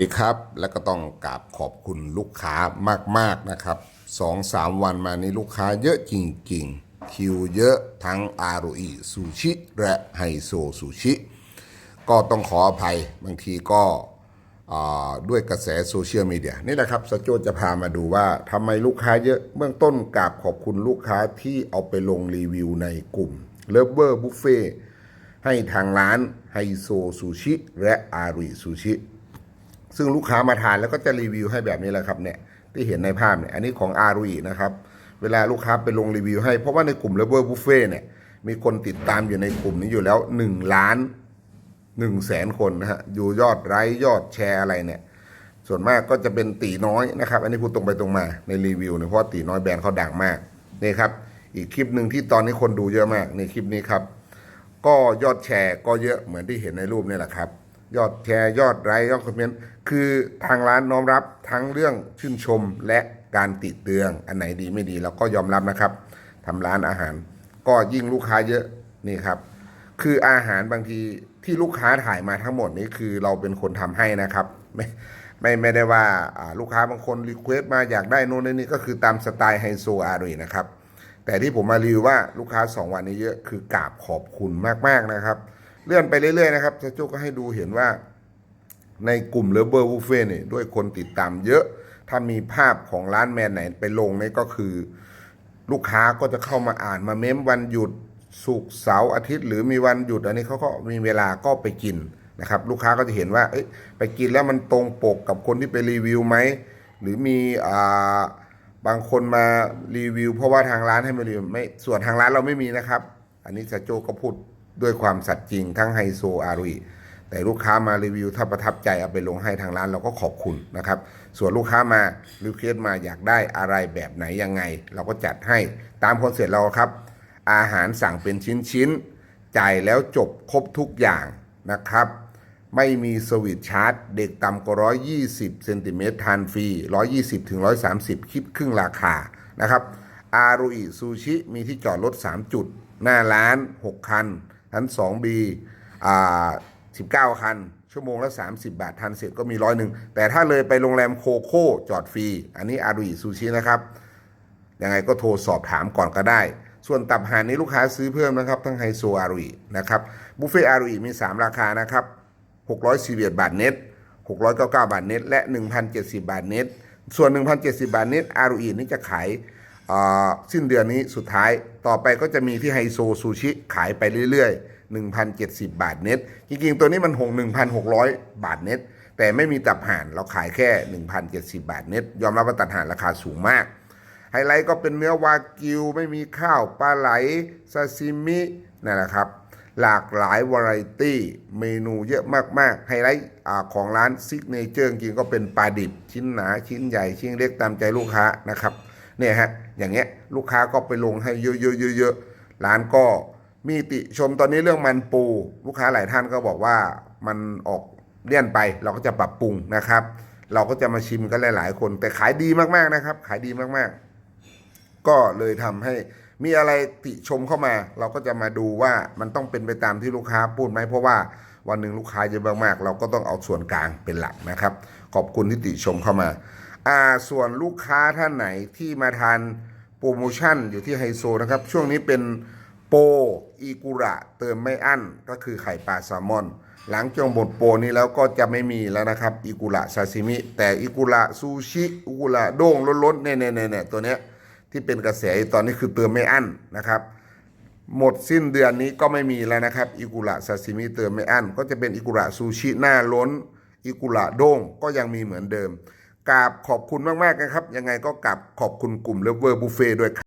ดีครับแล้วก็ต้องกราบขอบคุณลูกค้ามาก ๆนะครับสองสามวันมานี้ลูกค้าเยอะจริง ๆ คิวเยอะทั้งอารุอิซูชิและไฮโซซูชิ ก็ต้องขออภัยบางทีก็ด้วยกระแสโซเชียลมีเดียนี่แหละครับสจโจจะพามาดูว่าทำไมลูกค้าเยอะเบื้องต้นกราบขอบคุณลูกค้าที่เอาไปลงรีวิวในกลุ่มเลเวอร์บุฟเฟ่ให้ทางร้านไฮโซซูชิและอารุอิซูชิ ซึ่งลูกค้ามาทานแล้วก็จะรีวิวให้แบบนี้แหละครับเนี่ยที่เห็นในภาพเนี่ยอันนี้ของอารุอินะครับเวลาลูกค้าไปลงรีวิวให้เพราะว่าในกลุ่มเลเวอร์บุฟเฟ่เนี่ยมีคนติดตามอยู่ในกลุ่มนี้อยู่แล้ว1ล้าน1แสนคนนะฮะอยู่ยอดไลค์ยอดแชร์อะไรเนี่ยส่วนมากก็จะเป็นตีน้อยนะครับ อันนี้พูดตรงไปตรงมาในรีวิวเนี่ยเพราะตีน้อยแบรนด์เขาดังมากนี่ครับอีกคลิปหนึ่งที่ตอนนี้คนดูเยอะมากในคลิปนี้ครับ ก็ยอดแชร์ก็เยอะเหมือนที่เห็นในรูปนี่แหละครับ ยอดแชร์ยอดไลค์ยอดคอมเมนต์คือทางร้านน้อมรับทั้งเรื่องชื่นชมและการติเตือนอันไหนดีไม่ดีเราก็ยอมรับนะครับทำร้านอาหาร ก็ยิ่งลูกค้าเยอะนี่ครับ คืออาหารบางทีที่ลูกค้าถ่ายมาทั้งหมดนี้คือเราเป็นคนทำให้นะครับไม่ไม่ไม่ได้ว่าอ่าลูกค้าบางคนรีเควสต์มาอยากได้โน่นนี่ก็คือตามสไตล์ไฮโซอารีนะครับแต่ที่ผมมารีวิวว่าลูกค้า 2 วันนี้เยอะคือกราบขอบคุณมากๆนะครับ เลื่อนไปเรื่อยๆนะครับสโจก็ให้ดูเห็นว่า ในกลุ่มเลเบอร์บุฟเฟ่เนี่ยด้วยคนติดตามเยอะ ถ้ามีภาพของร้านแมนไหนไปลงเนี่ยก็คือ ลูกค้าก็จะเข้ามาอ่านมาเม้มวันหยุดศุกเสาร์อาทิตย์หรือมีวันหยุดอันนี้เขาก็มีเวลาก็ไปกินนะครับ ลูกค้าก็จะเห็นว่าไปกินแล้วมันตรงปกกับคนที่ไปรีวิวไหมหรือมีอ่าบางคนมารีวิว เพราะว่าทางร้านให้มารีวิวไม่ส่วนทางร้านเราไม่มีนะครับ อันนี้สจโจก็พูด ด้วยความสัตย์จริงทั้งไฮโซอารุยแต่ลูกค้ามารีวิวถ้าประทับใจเอาไปลงให้ทางร้านเราก็ขอบคุณนะครับ ส่วนลูกค้ามารีเควสมาอยากได้อะไรแบบไหนยังไง เราก็จัดให้ตามคอนเซ็ปต์เราครับ อาหารสั่งเป็นชิ้นๆจ่ายแล้วจบครบทุกอย่างนะครับ ไม่มีสวิตช์ชาร์จ เด็กต่ำกว่า120เซนติเมตรทานฟรี 120ถึง130 คิดครึ่งราคานะครับอารุอิซูชิมีที่จอดรถ 3 จุด หน้าร้าน 6 คัน ชั้น 2B อ่า19 คัน ชั่วโมงละ 30 บาท ทันเสร็จก็มีร้อยหนึ่ง แต่ถ้าเลยไปโรงแรมโคโค่จอดฟรี อันนี้อารุอิซูชินะครับ ยังไงก็โทรสอบถามก่อนก็ได้ ส่วนตับห่านนี้ลูกค้าซื้อเพิ่มนะครับ ทั้งไฮโซอารุอินะครับ บุฟเฟ่อารุอิมี 3 ราคานะครับ641บาทเน็ต699 บาทเน็ตและ 1,070 บาทเน็ตส่วน 1,070 บาทเน็ตอารุอินี่จะขาย สิ้นเดือนนี้สุดท้ายต่อไปก็จะมีที่ไฮโซซูชิขายไปเรื่อยๆ 1,070 บาทเน็ต จริงๆ ตัวนี้มันหง1,600 บาทเน็ต แต่ไม่มีตับห่านเราขายแค่ 1,070 บาทเน็ต ยอมรับว่าตับห่านราคาสูงมาก ไฮไลท์ก็เป็นเนื้อวากิว ไม่มีข้าวปลาไหลซาซิมินั่นแหละครับ หลากหลายวาไรตี้ เมนูเยอะมากๆ ไฮไลท์ของร้านซิกเนเจอร์จริงๆก็เป็นปลาดิบ ชิ้นหนาชิ้นใหญ่ชิ้นเล็กตามใจลูกค้านะครับ เนี่ยฮะอย่างเงี้ยลูกค้าก็ไปลงให้เยอะๆๆๆร้านก็มีติชมตอนนี้เรื่องมันปู ลูกค้าหลายท่านก็บอกว่ามันออกเลี่ยนไปเราก็จะปรับปรุงนะครับ เราก็จะมาชิมกันหลาย ๆ คน แต่ขายดีมากๆนะครับ ขายดีมากๆ ก็เลยทำให้มีอะไรติชมเข้ามา เราก็จะมาดูว่ามันต้องเป็นไปตามที่ลูกค้าพูดไหมเพราะว่าวันหนึ่งลูกค้าเยอะมากๆเราก็ต้องเอาส่วนกลางเป็นหลักนะครับ ขอบคุณที่ติชมเข้ามา อ่าส่วนลูกค้าท่านไหนที่มาทานโปรโมชั่นอยู่ที่ไฮโซนะครับ ช่วงนี้เป็นโปรอีกุระเติมไม่อั้นก็คือไข่ปลาแซลมอน หลังจงบทโปรนี้แล้วก็จะไม่มีแล้วนะครับอิกุระซาซิมิ แต่อิกุระซูชิอิกุระโด้งล้นๆเนี่ยๆๆๆตัวเนี้ยที่เป็นกระแสตอนนี้คือเติมไม่อั้นนะครับหมดสิ้นเดือนนี้ก็ไม่มีแล้วนะครับอิกุระซาซิมิเติมไม่อั้นก็จะเป็นอิกุระซูชิหน้าล้นอิกุระโด้งก็ยังมีเหมือนเดิม กราบขอบคุณมากๆนะครับ ยังไงก็กราบขอบคุณกลุ่มเลเวอร์บุฟเฟ่ด้วยครับ